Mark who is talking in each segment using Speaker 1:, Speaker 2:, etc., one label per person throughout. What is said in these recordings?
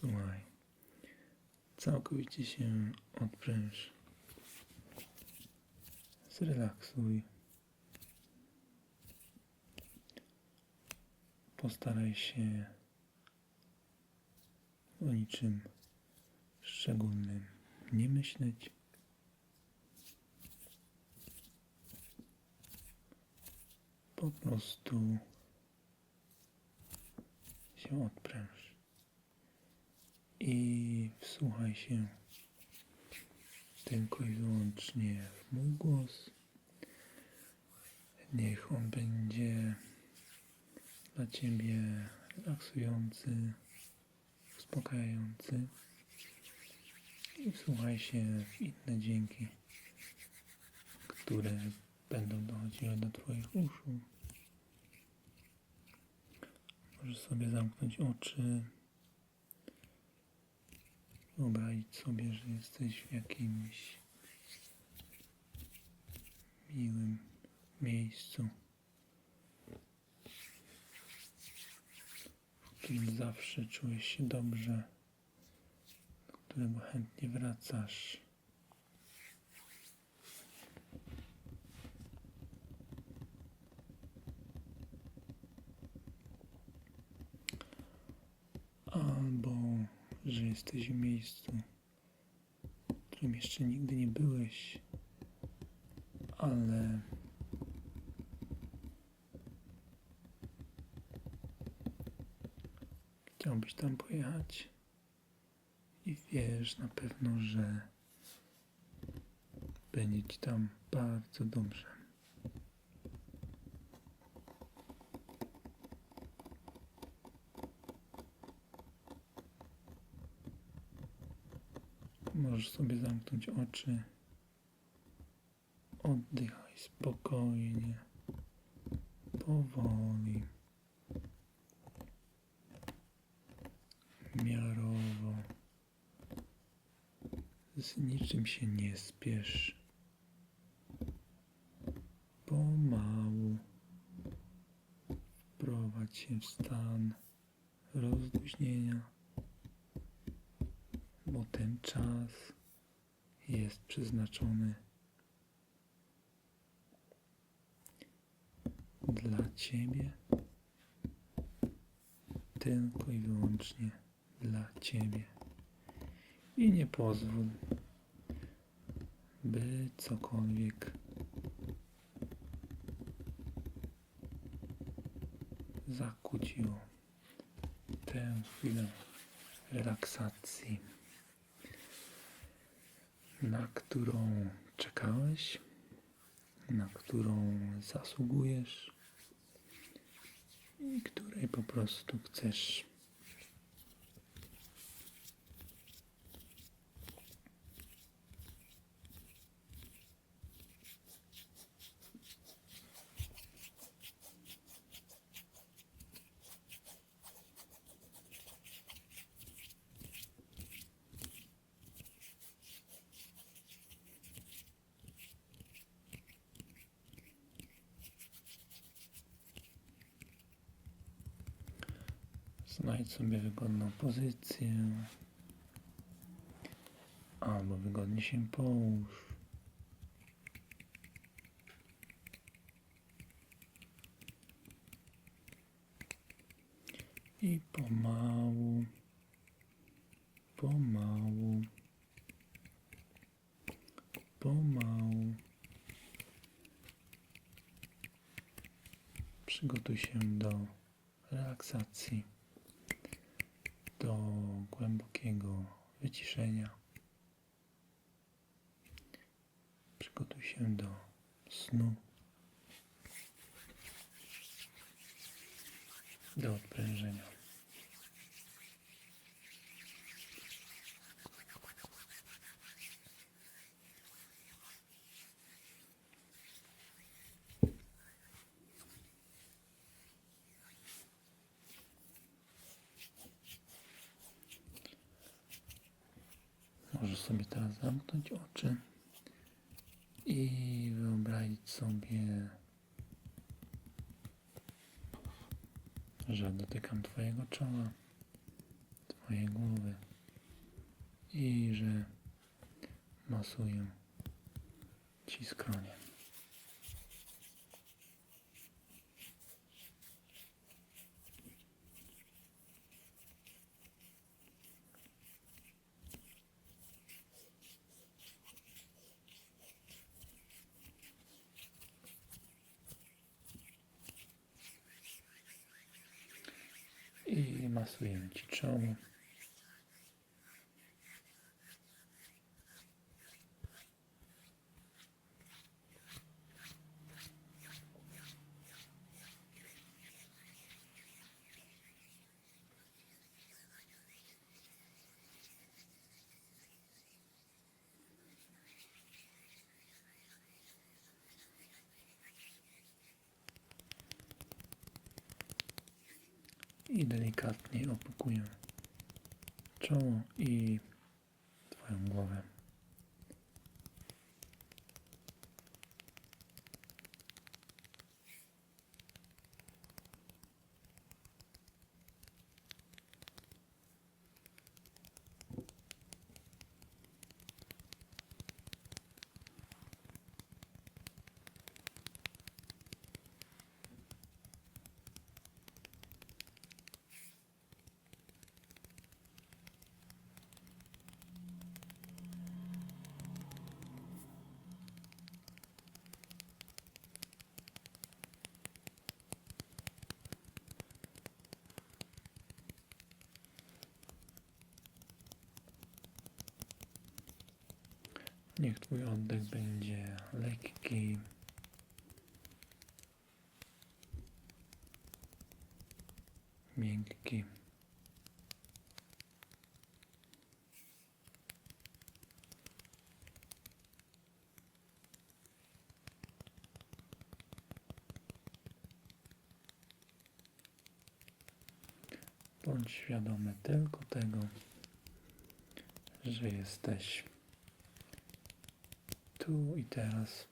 Speaker 1: Słuchaj, całkowicie się odpręż. Zrelaksuj. Postaraj się o niczym szczególnym nie myśleć. Po prostu się odpręż i wsłuchaj się tylko i wyłącznie w mój głos. Niech on będzie dla Ciebie relaksujący, uspokajający i wsłuchaj się w inne dźwięki, które będą dochodziły do Twoich uszu. Możesz sobie zamknąć oczy, wyobrazić sobie, że jesteś w jakimś miłym miejscu, w którym zawsze czujesz się dobrze, do którego chętnie wracasz. Albo, że jesteś w miejscu, w którym jeszcze nigdy nie byłeś, ale chciałbyś tam pojechać i wiesz na pewno, że będzie ci tam bardzo dobrze. Możesz sobie zamknąć oczy. Oddychaj spokojnie, powoli, miarowo. Z niczym się nie spiesz. Pomału wprowadź się w stan rozluźnienia bo ten czas jest przeznaczony dla Ciebie, tylko i wyłącznie dla Ciebie. I nie pozwól, by cokolwiek zakłóciło tę chwilę relaksacji na którą czekałeś, na którą zasługujesz i której po prostu chcesz. Znajdź sobie wygodną pozycję. Albo wygodnie się połóż. I pomału, pomału, pomału. Przygotuj się do relaksacji głębokiego wyciszenia. Przygotuj się do snu, do odprężenia. Możesz sobie teraz zamknąć oczy i wyobrazić sobie, że dotykam Twojego czoła, Twojej głowy i że masuję Ci skronie. I masujemy Ci czoło. I delikatnie opukuję czoło i Twoją głowę. Niech Twój oddech będzie lekki. Miękki. Bądź świadomy tylko tego, że jesteś tu i teraz.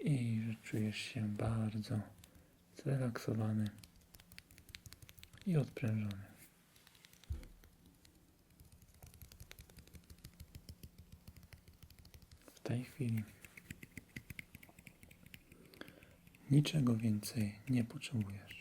Speaker 1: I że czujesz się bardzo zrelaksowany i odprężony. W tej chwili niczego więcej nie potrzebujesz.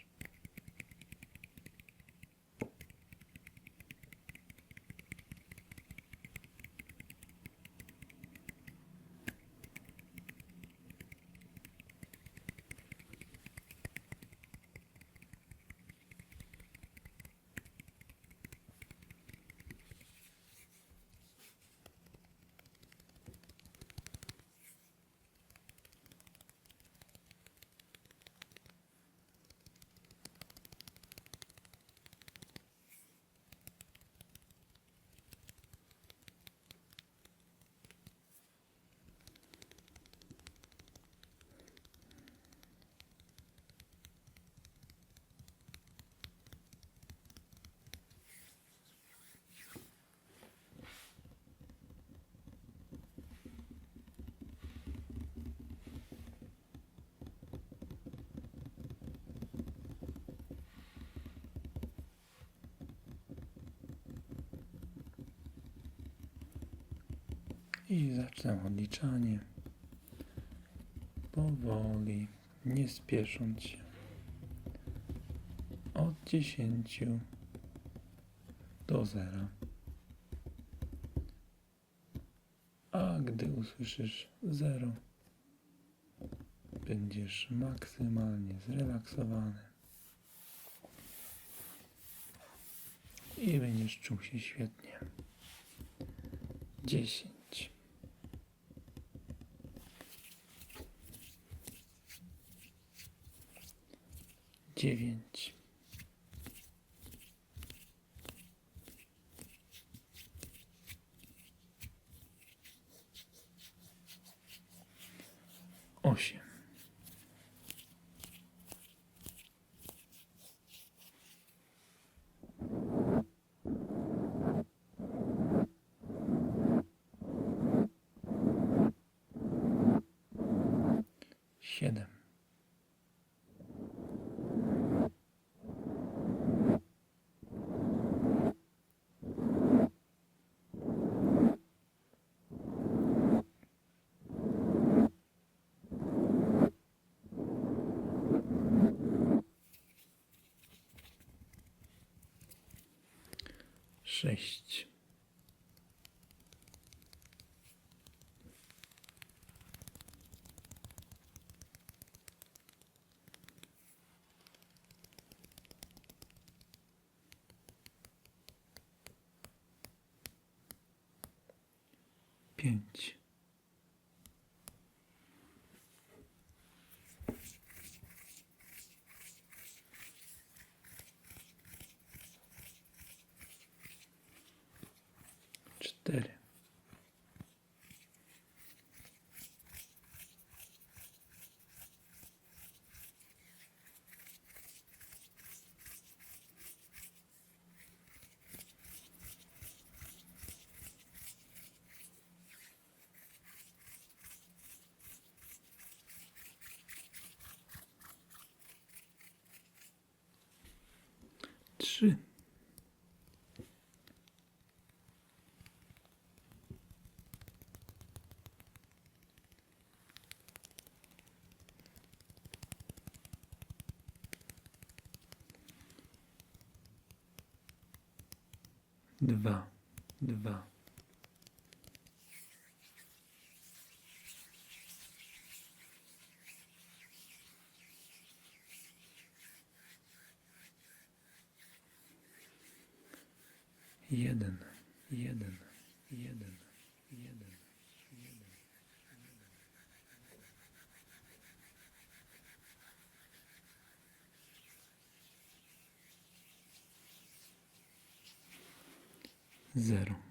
Speaker 1: I zacznę odliczanie. Powoli, nie spiesząc się. Od dziesięciu do zera. A gdy usłyszysz zero, będziesz maksymalnie zrelaksowany. I będziesz czuł się świetnie. Dziesięć. Dziewięć, osiem, siedem. Sześć, pięć, trzy, jeden, jeden, jeden, jeden. Zero.